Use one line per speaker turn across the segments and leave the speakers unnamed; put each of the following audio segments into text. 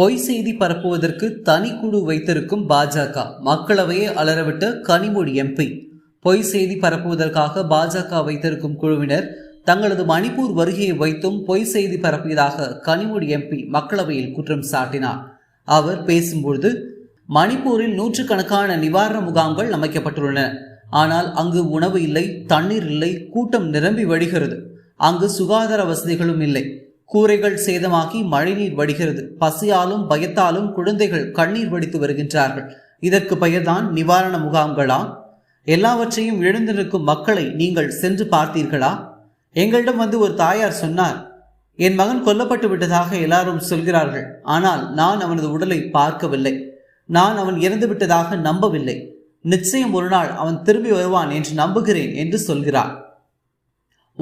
பொய் செய்தி பரப்புவதற்கு தனிக்குழு வைத்திருக்கும் பாஜக. மக்களவையை அலறவிட்ட கனிமொழி எம்பி பொய் செய்தி பரப்புவதற்காக பாஜக வைத்திருக்கும் குழுவினர் தங்களது மணிப்பூர் வருகையை வைத்தும் பொய் செய்தி பரப்பியதாக கனிமொழி எம்பி மக்களவையில் குற்றம் சாட்டினார். அவர் பேசும்பொழுது மணிப்பூரில் நூற்றுக்கணக்கான நிவாரண முகாம்கள் அமைக்கப்பட்டுள்ளன. ஆனால் அங்கு உணவு இல்லை தண்ணீர் இல்லை கூட்டம் நிரம்பி வழிகிறது. அங்கு சுகாதார வசதிகளும் இல்லை. கூரைகள் சேதமாகி மழைநீர் வடிகிறது. பசியாலும் பயத்தாலும் குழந்தைகள் கண்ணீர் வடித்து வருகின்றார்கள். இதற்கு பெயர்தான் நிவாரண முகாம்களா? எல்லாவற்றையும் இழந்து நிற்கும் மக்களை நீங்கள் சென்று பார்த்தீர்களா? எங்களிடம் வந்து ஒரு தாயார் சொன்னார் என் மகன் கொல்லப்பட்டு விட்டதாக எல்லாரும் சொல்கிறார்கள். ஆனால் நான் அவனது உடலை பார்க்கவில்லை. நான் அவன் இறந்து விட்டதாக நம்பவில்லை. நிச்சயம் ஒரு நாள் அவன் திரும்பி வருவான் என்று நம்புகிறேன் என்று சொல்கிறார்.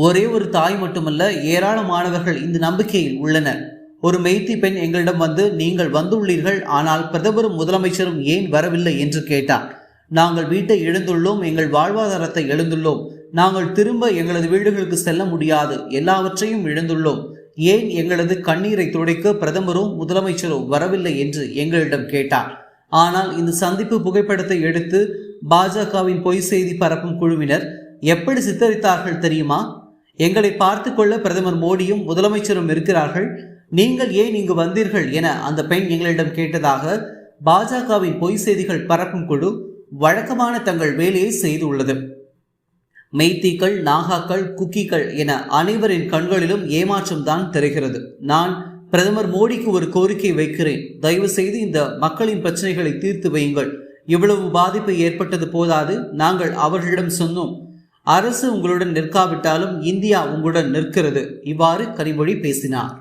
ஒரே ஒரு தாய் மட்டுமல்ல ஏராளமானவர்கள் இந்த நம்பிக்கையில் உள்ளனர். ஒரு மெய்த்தி பெண் எங்களிடம் வந்து நீங்கள் வந்துள்ளீர்கள் ஆனால் பிரதமரும் முதலமைச்சரும் ஏன் வரவில்லை? என்று கேட்டார். நாங்கள் வீட்டை எழுந்துள்ளோம் எங்கள் வாழ்வாதாரத்தை எழுந்துள்ளோம். நாங்கள் திரும்ப எங்களது வீடுகளுக்கு செல்ல முடியாது எல்லாவற்றையும் இழந்துள்ளோம் ஏன் எங்களது கண்ணீரை துடைக்க பிரதமரும் முதலமைச்சரும் வரவில்லை? என்று எங்களிடம் கேட்டார். ஆனால் இந்த சந்திப்பு புகைப்படத்தை எடுத்து பாஜகவின் பொய் செய்தி பரப்பும் குழுவினர் எப்படி சித்தரித்தார்கள் தெரியுமா? எங்களை பார்த்து கொள்ள பிரதமர் மோடியும் முதலமைச்சரும் இருக்கிறார்கள். நீங்கள் ஏன் இங்கு வந்தீர்கள் என அந்த பெண் எங்களிடம் கேட்டதாக பாஜகவின் பொய் செய்திகள் பரப்பும் குழு வழக்கமான தங்கள் வேலையை செய்துள்ளது. மெய்த்திகள் நாகாக்கள் குக்கிகள் என அனைவரின் கண்களிலும் ஏமாற்றம் தான் தெரிகிறது. நான் பிரதமர் மோடிக்கு ஒரு கோரிக்கை வைக்கிறேன். தயவு செய்து இந்த மக்களின் பிரச்சனைகளை தீர்த்து வையுங்கள். இவ்வளவு பாதிப்பு ஏற்பட்டது போதாது. நாங்கள் அவர்களிடம் சொன்னோம். அரசு உங்களுடன் நிற்காவிட்டாலும் இந்தியா உங்களுடன் நிற்கிறது. இவ்வாறு கனிமொழி பேசினார்.